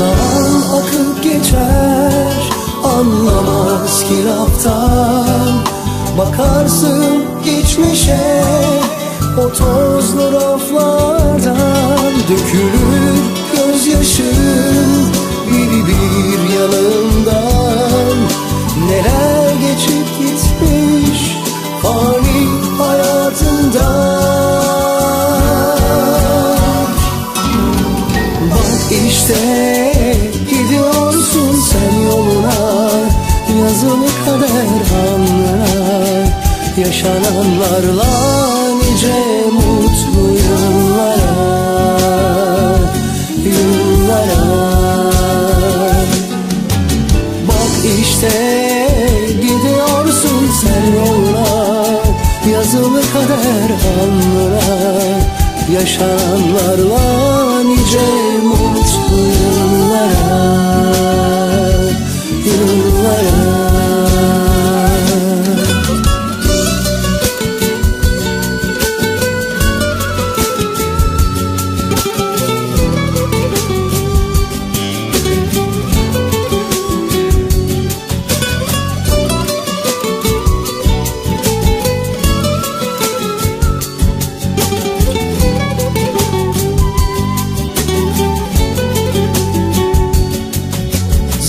Zaman akıp geçer Anlamaz ki laftan Bakarsın geçmişe O tozlu raflardan. Dökülür gözyaşı işte gidiyorsun sen yoluna Yazılı kader anına. Yaşananlarla nice mutlu yıllara Yıllara. Bak işte gidiyorsun sen yoluna Yazılı kader anlara Yaşananlarla nice mutlu Yıllara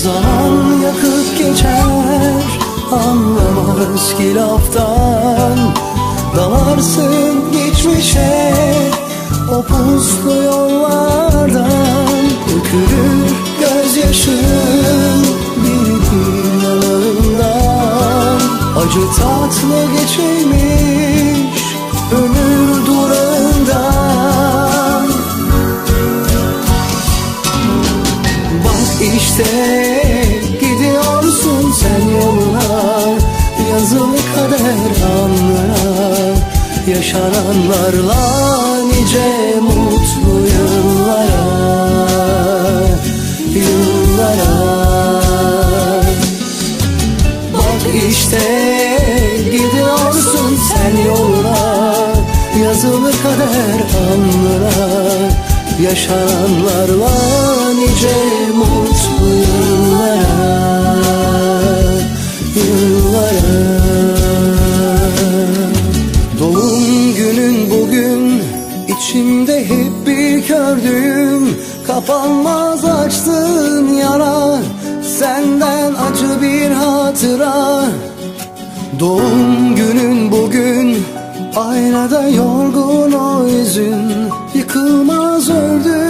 Zaman geçer Anlamaz ki laftan. Dalarsın geçmişe O puslu yollardan. Dökülür gözyaşın Bir bir yanından Acı tatlı geçirmiş Ömür durağından. Bak işte Yazılı kader anlara Yaşananlarla nice mutlu yıllara Yıllara. Bak işte gidiyorsun sen yoluna Yazılı kader anlara Yaşananlarla nice mutlu yıllara Yıllara içimde hep bir kördüğüm Kapanmaz açtığın yara Senden acı bir hatıra. Doğum günün bugün Aynada yorgun o yüzün. Yıkılmaz ördüğün